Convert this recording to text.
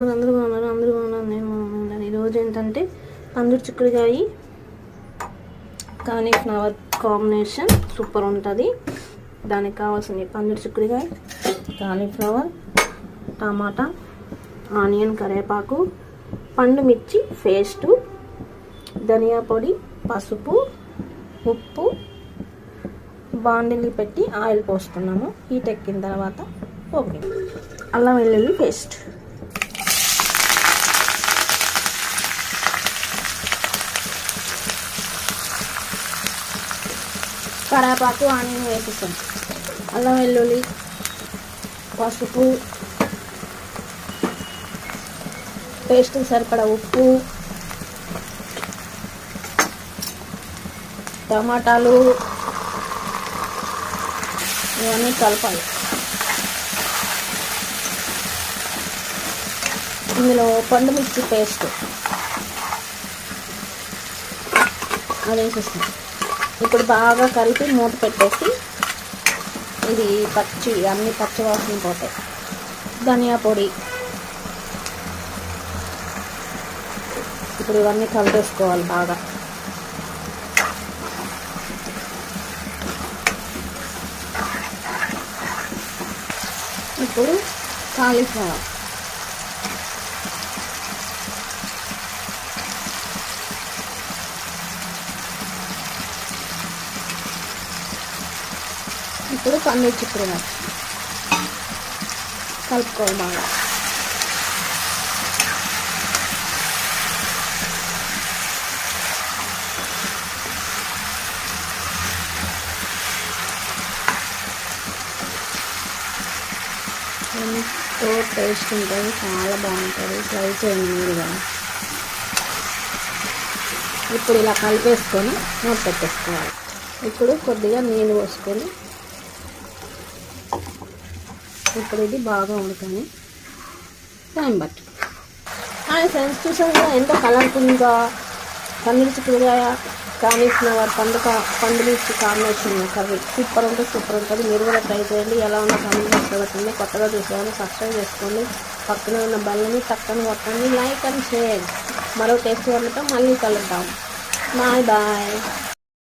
అందరూ బాగున్నారు అందరూ బాగున్నారు నేను బాగున్నాను ఈరోజు ఏంటంటే పందురు చిక్కుడుకాయ కాలీఫ్లవర్ కాంబినేషన్ సూపర్ ఉంటుంది. దానికి కావాల్సింది పందురు చిక్కుడుకాయ కాలీఫ్లవర్ టమాటా ఆనియన్ కరివేపాకు పండు మిర్చి పేస్టు ధనియా పొడి పసుపు ఉప్పు బాండిలి పెట్టి ఆయిల్ పోసుకున్నాము హీట్ ఎక్కిన తర్వాత ఓకే అల్లం వెల్లుల్లి పేస్ట్. కరేపాకు ఆనియన్ వేసేసాం. అల్లం వెల్లుల్లి పసుపు పేస్ట్ సరిపడా ఉప్పు టమాటాలు ఇవన్నీ కలపాలి. ఇందులో పండు మిర్చి పేస్ట్. అది వేసేస్తాం ఇప్పుడు బాగా కలిపి మూత పెట్టేసి ఇది పచ్చి అన్ని పచ్చి వాసన పోతాయి ధనియా పొడి. ఇప్పుడు ఇవన్నీ కలిపేసుకోవాలి బాగా. ఇప్పుడు కాలీఫ్లవర్. ఇప్పుడు పన్నీర్ చిక్కుడు కలుపుకోవాలి బాగా. ఎంతో టేస్ట్ ఉంటుంది చాలా బాగుంటుంది. ట్రై చేయండి మీరు కూడా ఇప్పుడు ఇలా కలిపేసుకొని మూత పెట్టేసుకోవాలి. ఇప్పుడు కొద్దిగా నీళ్ళు పోసుకొని ఇప్పుడు ఇది బాగా ఉడకని టైం పట్టు హాయ్ ఫ్రెండ్స్ చూసాం ఎంత ఎంతో కలర్ఫుల్గా పన్నీర్ చిక్కుడుకాయ కాలీఫ్లవర్ పండుగ పండు మిర్చి కాంబినేషన్ కర్రీ. సూపర్ ఉంటే సూపర్ ఉంటుంది. మీరు కూడా ట్రై చేయండి. ఎలా ఉన్న కామెంట్ పెట్టండి. కొత్తగా చూసేవాళ్ళు సబ్స్క్రైబ్ చేసుకోండి. పక్కన ఉన్న బల్లని చక్కని కొట్టండి. లైక్ అండ్ షేర్ మరో టేస్ట్ వాళ్ళతో మళ్ళీ కలుద్దాం. Bye bye